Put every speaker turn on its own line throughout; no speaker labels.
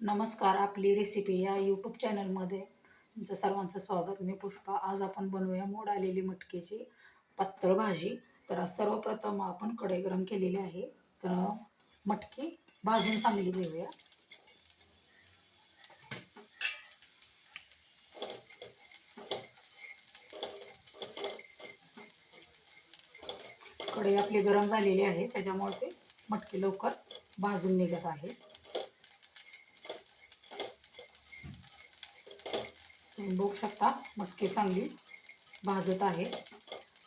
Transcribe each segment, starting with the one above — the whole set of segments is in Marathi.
नमस्कार आपली रेसिपी या यूट्यूब चॅनलमध्ये तुमचं सर्वांचं स्वागत. मी पुष्पा. आज आपण बनवूया मोड आलेली मटकीची पातळ भाजी. तर सर्वप्रथम आपण कढई गरम केलेली आहे. तर मटकी भाजून चांगली घेऊया. कढई आपली गरम झालेली आहे त्याच्यामुळे ते मटकी लवकर भाजून निघत आहे. बघू शकता मटकी चांगली भाजत आहे.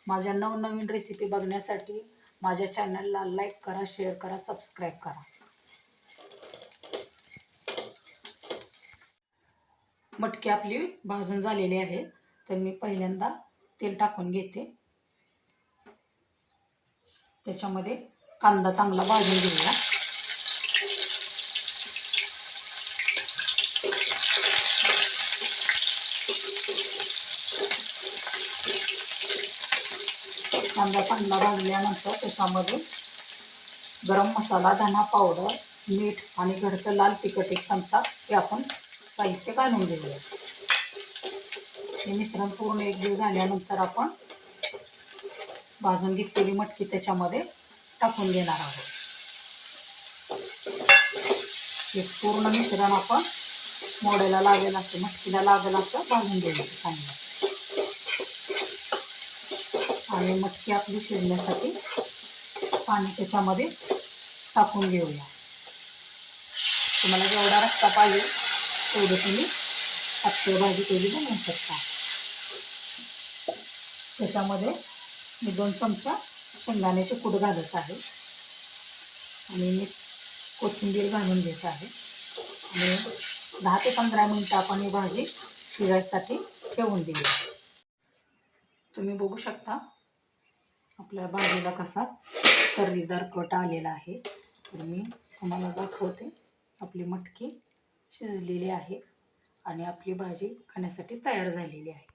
माझ्या नवनवीन रेसिपी बघण्यासाठी माझ्या चॅनलला लाईक करा शेअर करा सबस्क्राईब करा. मटकी आपली भाजून झालेली आहे. तर मी पहिल्यांदा तेल टाकून घेते. त्याच्यामध्ये कांदा चांगला भाजून घेऊया. कांदा चांगला भाजल्यानंतर त्याच्यामध्ये गरम मसाला धना पावडर मीठ आणि घरचं लाल तिखट एक चमचा हे आपण साहित्य घालून घेऊया. हे मिश्रण पूर्ण एकजीव झाल्यानंतर आपण भाजून घेतलेली मटकी त्याच्यामध्ये टाकून घेणार आहोत. हे पूर्ण मिश्रण आपण मोड्याला लागेल असं मटकीला लागेल असं भाजून घ्यायचं चांगलं. आणि मटकी आपली शिजण्यासाठी पाणी त्याच्यामध्ये टाकून घेऊया. तुम्हाला जेवढा रस्ता पाहिजे तेवढं तुम्ही पातळ भाजी केली बनवू शकता त्याच्यामध्ये मी दोन चमचा शेंगदाण्याचे कूट घालत आहे. आणि मी कोथिंबीर घालून घेत आहे. आणि दहा ते पंधरा मिनटं आपण ही भाजी शिजायसाठी ठेवून दिली तुम्ही बघू शकता आपल्या भाजीला कसा तर्रीदार कट आलेला आहे. तर मी तुम्हाला दाखवते. आपली मटकी शिजलेली आहे आणि आपली भाजी खाण्यासाठी तयार झालेली आहे.